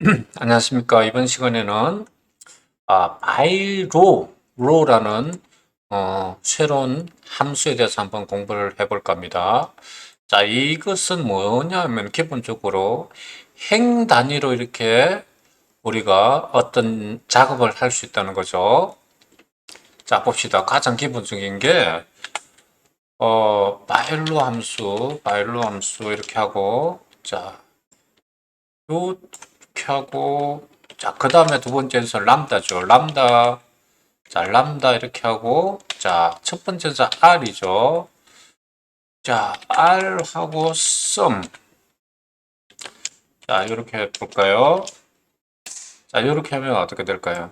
안녕하십니까. 이번 시간에는 아, 바이로, 로라는 어, 새로운 함수에 대해서 한번 공부를 해볼까 합니다. 자, 이것은 뭐냐면 기본적으로 행 단위로 이렇게 우리가 어떤 작업을 할 수 있다는 거죠. 자, 봅시다. 가장 기본적인 게 어, 바일로 함수, 바일로 함수 이렇게 하고 자, 요 하고 자, 그 다음에 두 번째는 람다죠. 람다. 자, 람다 이렇게 하고 자, 첫 번째는 R이죠. 자, R 하고 sum. 자, 이렇게 해 볼까요? 자, 이렇게 하면 어떻게 될까요?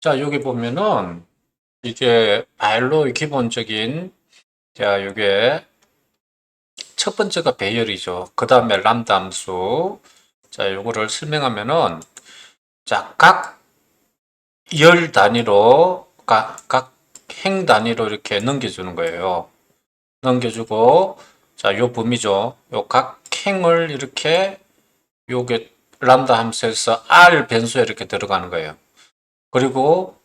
자, 여기 보면은 이게 바일로의 기본적인 자, 이게 첫 번째가 배열이죠. 그 다음에 람다 함수. 자, 요거를 설명하면은 자, 각 열 단위로 각, 각 행 단위로 이렇게 넘겨주는 거예요. 넘겨주고 자, 요 범위죠. 요 각 행을 이렇게 요게 람다 함수에서 R 변수에 이렇게 들어가는 거예요. 그리고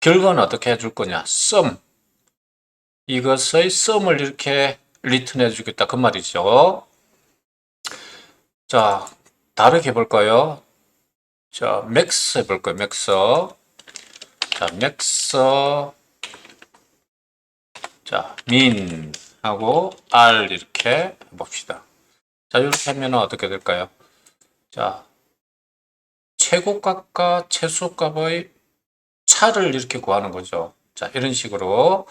결과는 어떻게 해줄 거냐? sum. 이것의 sum을 이렇게 리턴해 주겠다. 그 말이죠. 자, 다르게 해볼까요? 자, max 해볼까요? max. 자, max. 자, min 하고 r 이렇게 해봅시다. 자, 이렇게 하면 어떻게 될까요? 자, 최고값과 최소값의 차를 이렇게 구하는 거죠. 자, 이런 식으로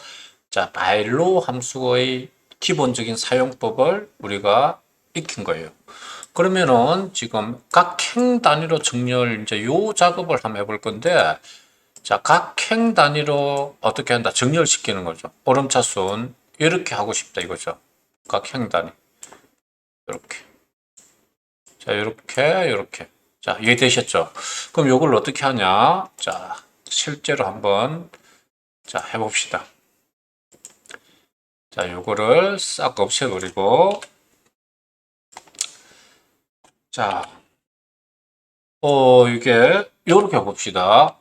자, 바일로 함수의 기본적인 사용법을 우리가 익힌 거예요. 그러면은 지금 각행 단위로 정렬 이제 요 작업을 한번 해볼 건데 자, 각행 단위로 어떻게 한다? 정렬시키는 거죠. 오름차순 이렇게 하고 싶다 이거죠. 각행 단위. 이렇게. 자, 이렇게 이렇게. 자, 이해되셨죠? 그럼 요걸 어떻게 하냐? 자, 실제로 한번 자, 해봅시다. 자, 요거를 싹 없애버리고 자, 어, 이게 요렇게 봅시다.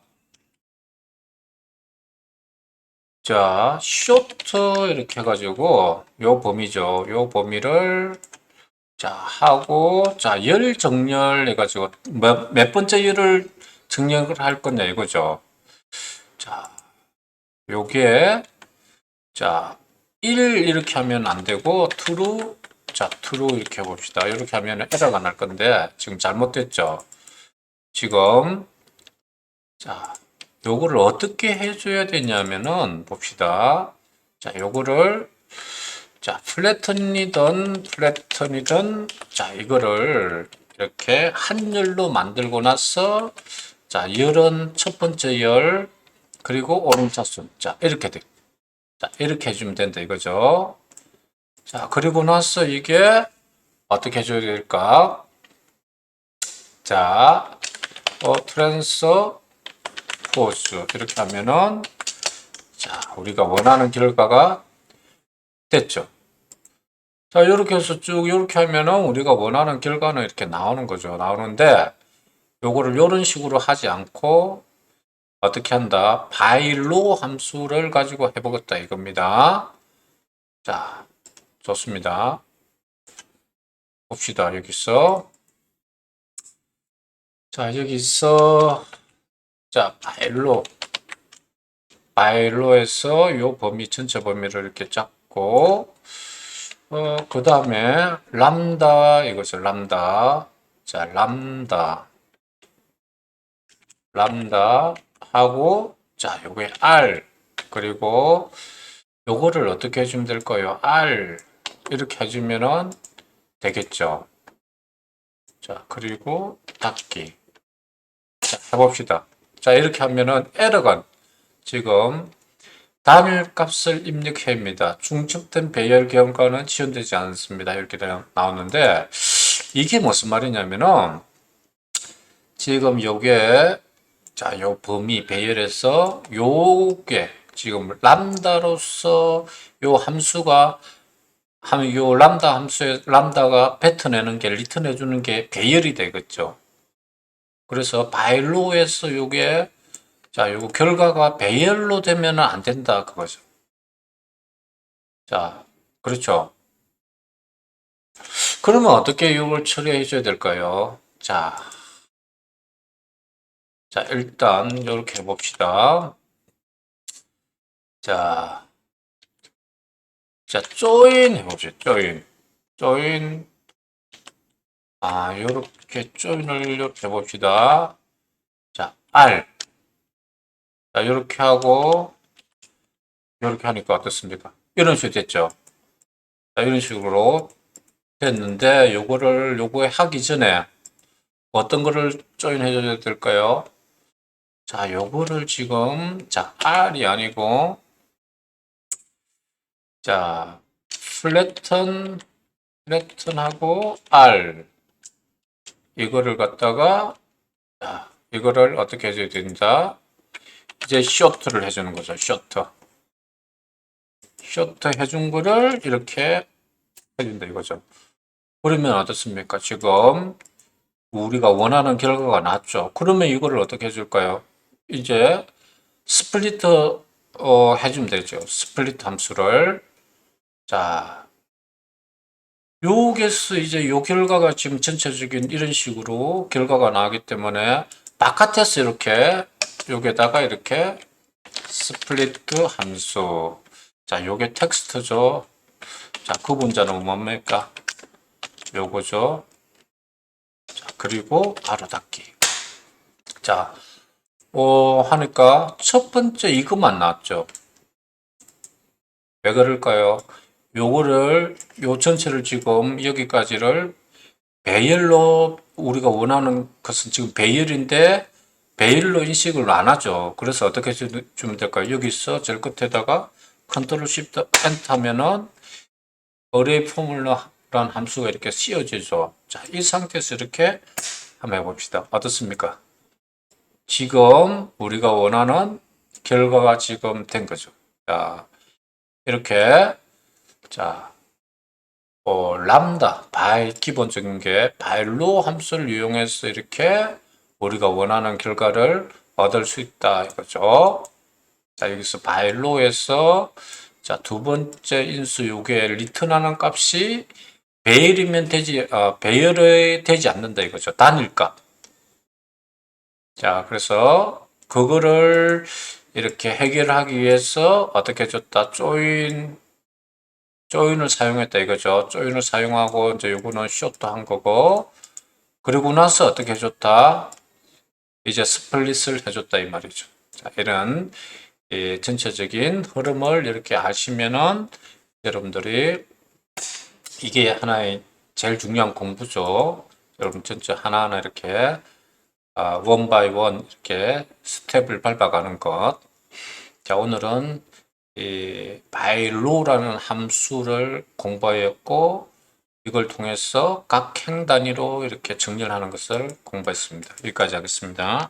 자, 쇼트 이렇게 해가지고 요 범위죠. 요 범위를 자, 하고 자, 열 정렬 해가지고 몇, 몇 번째 열을 정렬을 할 거냐 이거죠. 자, 요게 자, 1 이렇게 하면 안 되고 true 자, true 이렇게 해 봅시다. 이렇게 하면 에러가 날 건데 지금 잘못됐죠. 지금 자, 요거를 어떻게 해 줘야 되냐면은 봅시다. 자, 요거를 자, 플래턴이든 플래턴이든 자, 이거를 이렇게 한 열로 만들고 나서 자, 열은 첫 번째 열 그리고 오름차순 자, 이렇게 돼. 자, 이렇게 해주면 된다 이거죠. 자, 그리고 나서 이게 어떻게 해줘야 될까? 자, 어, 트랜스 포즈 이렇게 하면은 자, 우리가 원하는 결과가 됐죠. 자, 이렇게 해서 쭉 이렇게 하면은 우리가 원하는 결과는 이렇게 나오는 거죠. 나오는데 요거를 이런 식으로 하지 않고 어떻게 한다? 바일로 함수를 가지고 해보겠다 이겁니다. 자, 좋습니다. 봅시다. 여기서 자, 여기서 자, 바일로 바일로에서 요 범위 전체 범위를 이렇게 잡고 어, 그 다음에 람다 이것을 람다 자, 람다 람다 하고 자, 요게 R 그리고 요거를 어떻게 해주면 될까요? R 이렇게 해주면은 되겠죠. 자, 그리고 닫기. 자, 해봅시다. 자, 이렇게 하면은 에러가 지금 단일 값을 입력해야 합니다. 중첩된 배열 경과는 지원되지 않습니다. 이렇게 나오는데 이게 무슨 말이냐면은 지금 요게 자, 요 범위 배열에서 요게 지금 람다로서 요 함수가 함, 요 람다 함수에 람다가 뱉어내는 게 리턴해 주는 게 배열이 되겠죠. 그래서 바일로에서 요게 자, 요거 결과가 배열로 되면은 안 된다 그거죠. 자, 그렇죠. 그러면 어떻게 이걸 처리해 줘야 될까요? 자, 자, 일단 이렇게 해봅시다. 자, 자, 조인 해봅시다. 조인, 조인. 아, 요렇게 조인을 이렇게 해봅시다. 자, R. 자, 요렇게 하고, 요렇게 하니까 어떻습니까? 이런 식으로 됐죠? 자, 이런 식으로 됐는데, 요거를, 요거에 하기 전에 어떤 거를 조인해 줘야 될까요? 자, 요거를 지금, 자, R이 아니고, 자, 플래튼, 플래튼하고 R. 이거를 갖다가, 자, 이거를 어떻게 해줘야 된다? 이제 쇼트를 해주는 거죠. 쇼트. 쇼트 해준 거를 이렇게 해준다 이거죠. 그러면 어떻습니까? 지금 우리가 원하는 결과가 났죠. 그러면 이거를 어떻게 해줄까요? 이제 스플리트 어, 해주면 되죠. 스플리트 함수를. 자 여기서 이제 요 결과가 지금 전체적인 이런 식으로 결과가 나오기 때문에 바깥에서 이렇게 여기에다가 이렇게 스플리트 함수. 자 요게 텍스트죠. 자 구분자는 뭡니까? 요거죠. 자 그리고 바로 닫기. 자 어, 하니까 첫 번째 이것만 나왔죠 왜 그럴까요 요거를 요 전체를 지금 여기까지를 배열로 우리가 원하는 것은 지금 배열인데 배열로 인식을 안 하죠. 그래서 어떻게 주- 주면 될까요? 여기서 제일 끝에다가 컨트롤 시프트 엔터 하면은 어레이 포뮬러라는 함수가 이렇게 씌워지죠. 자, 이 상태에서 이렇게 한번 해봅시다. 어떻습니까? 지금 우리가 원하는 결과가 지금 된 거죠. 자, 이렇게 자, 어, 람다, 바이 기본적인 게 바일로 함수를 이용해서 이렇게 우리가 원하는 결과를 얻을 수 있다 이거죠. 자, 여기서 바일로에서 자, 두 번째 인수 요게 리턴하는 값이 배열이면 되지 어, 배열이 되지 않는다 이거죠. 단일값. 자, 그래서 그거를 이렇게 해결하기 위해서 어떻게 줬다? 조인 조인을 사용했다 이거죠. 조인을 사용하고 이제 요거는 쇼트 한 거고 그리고 나서 어떻게 해줬다? 이제 스플릿을 해줬다 이 말이죠. 자, 이런 이 전체적인 흐름을 이렇게 아시면은 여러분들이 이게 하나의 제일 중요한 공부죠. 여러분 전체 하나하나 이렇게 아, 원 바이 원 이렇게 스텝을 밟아가는 것. 자, 오늘은 이 바이로라는 함수를 공부하였고 이걸 통해서 각 행 단위로 이렇게 정렬하는 것을 공부했습니다. 여기까지 하겠습니다.